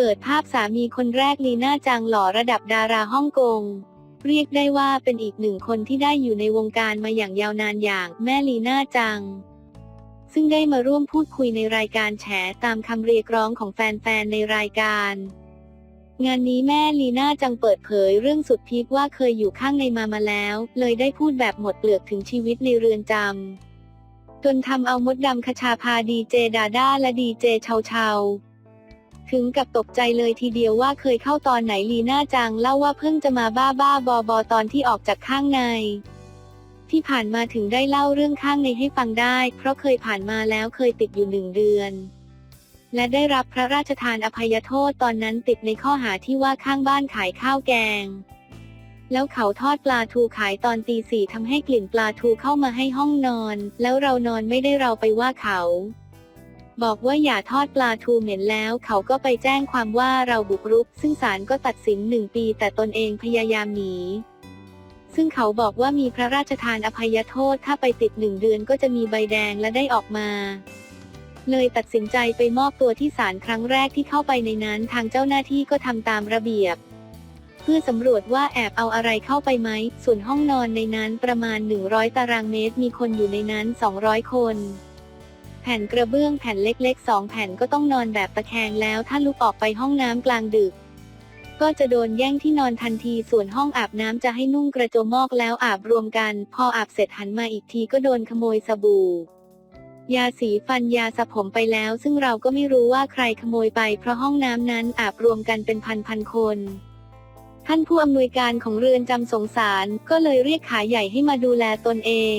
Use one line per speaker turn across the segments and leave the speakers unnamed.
เปิดภาพสามีคนแรกลีน่าจังหล่อระดับดาราฮ่องกง เรียกได้ว่าเป็นอีกหนึ่งคนที่ได้อยู่ในวงการมาอย่างยาวนานอย่างแม่ลีน่าจัง ซึ่งได้มาร่วมพูดคุยในรายการแฉตามคำเรียกร้องของแฟนๆ ในรายการ งานนี้แม่ลีน่าจังเปิดเผยเรื่องสุดพีคว่าเคยอยู่ข้างในมามาแล้ว เลยได้พูดแบบหมดเปลือกถึงชีวิตในเรือนจำจนทำเอามดดำคชาพาดีเจดาด้าและดีเจเชาเชา ถึงกับตกใจเลยทีเดียวว่าเคยเข้าตอนไหนลีน่าจังเล่าว่าเพิ่งจะมาบ้าบ้าบอบอตอนที่ออกจากข้างใน ที่ผ่านมาถึงได้เล่าเรื่องข้างในให้ฟังได้ เพราะเคยผ่านมาแล้วเคยติดอยู่หนึ่งเดือน และได้รับพระราชทานอภัยโทษตอนนั้นติดในข้อหาที่ว่าข้างบ้านขายข้าวแกง แล้วเขาทอดปลาทูขายตอนตีสี่ทำให้กลิ่นปลาทูเข้ามาให้ห้องนอน แล้วเรานอนไม่ได้เราไปว่าเขา บอกว่าอย่าทอดปลาทูเหม็นแล้ว เขาก็ไปแจ้งความว่าเราบุกรุก ซึ่งศาลก็ตัดสินหนึ่งปี แต่ตนเองพยายามหนีซึ่งเขาบอกว่ามีพระราชทานอภัยโทษถ้าไปติดหนึ่งเดือนก็จะมีใบแดงและได้ออกมา เลยตัดสินใจไปมอบตัวที่ศาลครั้งแรกที่เข้าไปในนั้นทางเจ้าหน้าที่ก็ทำตามระเบียบ เพื่อสำรวจว่าแอบเอาอะไรเข้าไปไหม ส่วนห้องนอนในนั้นประมาณ 100 ตารางเมตร มีคนอยู่ในนั้น 200 คน ผ่นกระเบื้องแผ่นเล็กๆ2แผ่นก็ต้องนอนแบบตะแคงแล้วถ้าลุกออกไปห้องน้ำกลางดึก ก็จะโดนแย่งที่นอนทันทีส่วนห้องอาบน้ำจะให้นุ่งกระโจมอกแล้วอาบรวมกัน พออาบเสร็จหันมาอีกทีก็โดนขโมยสบู่ ยาสีฟันยาสระผมไปแล้ว ซึ่งเราก็ไม่รู้ว่าใครขโมยไปเพราะห้องน้ำนั้นอาบรวมกันเป็นพันพันๆคนท่านผู้อำนวยการของเรือนจำสงสารก็เลยเรียกขาใหญ่ให้มาดูแลตนเอง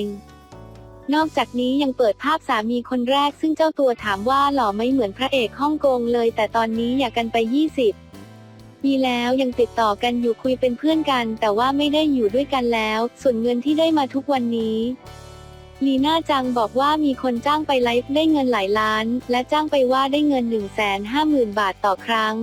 นอกจากนี้ยังเปิดภาพสามีคนแรกซึ่งเจ้าตัวถามว่าหล่อไม่เหมือนพระเอกฮ่องกงเลย แต่ตอนนี้อยากกันไป 20มีแล้วยังติดต่อกันอยู่คุยเป็นเพื่อนกัน แต่ว่าไม่ได้อยู่ด้วยกันแล้ว ส่วนเงินที่ได้มาทุกวันนี้ลีน่าจังบอกว่ามีคนจ้างไปไลฟ์ได้เงินหลายล้าน และจ้างไปว่าได้เงิน 1 5 0 0 0 0 บาทต่อครั้ง